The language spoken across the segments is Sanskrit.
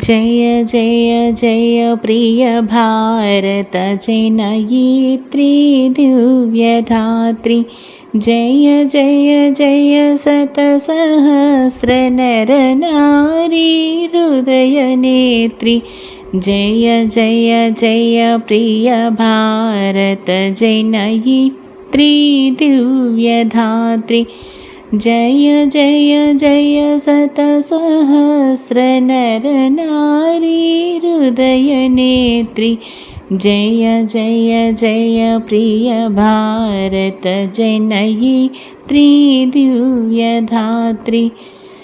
जय जय जय प्रिय भारत जनयित्री दिव्यधात्री जय जय जय नारी हृदयनेत्री जय जय जय प्रिय भारत जनयित्री दिव्यधात्री जय जय जय हृदयनेत्री जय जय जय प्रिय भारत जनयि त्रिदिव्यधात्री।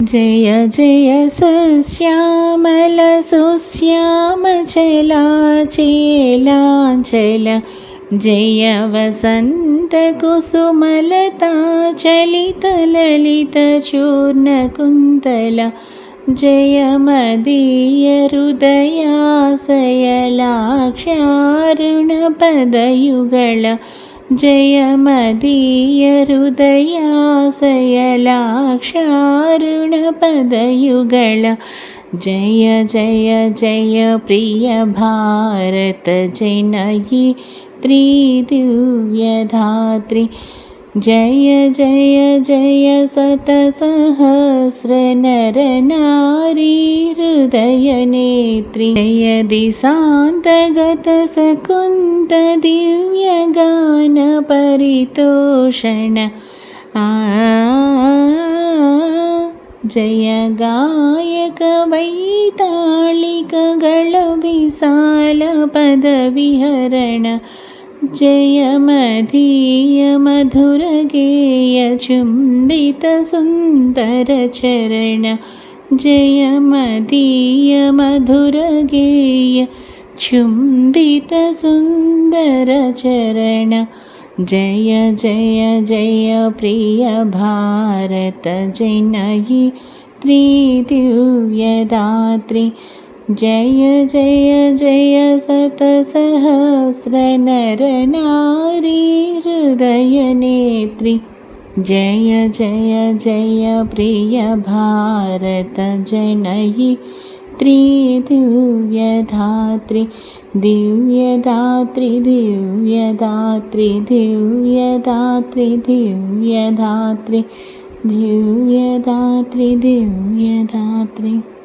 जय जय सश्यामल सुश्यामचलाचेलाञ्चल जय वसन्तकुसुमलता चलितललितचूर्णकुन्तल जय मदीयहृदयाशयलाक्षारुणपदयुगळ जय मदीयहृदयाशयलाक्षारुणपदयुगळ जय जय जय प्रिय भारत जनयि त्रिदिव्यधात्री जय जय जय सतसहस्रनरनारी हृदयनेत्री। जय दिशान्तगतसकुन्तदिव्यगानपरितोषण जय गायकवैताळिकगळविशालपदविहरण जय मदीयमधुरगेयचुम्बितसुन्दरचरण जय मदीयमधुरगेय चुम्बितसुन्दरचरण जय जय जय प्रिय भारत जनयि त्रिदिव्यदात्री। जय जय जय सतसहस्रनरनारी हृदयनेत्री जय जय जय प्रिय भारत जनयि त्रिदिव्यधात्री दिव्यधात्री दिव्यधात्री दिव्यधात्री दिव्यधात्री दिव्यधात्री दिव्यधात्री।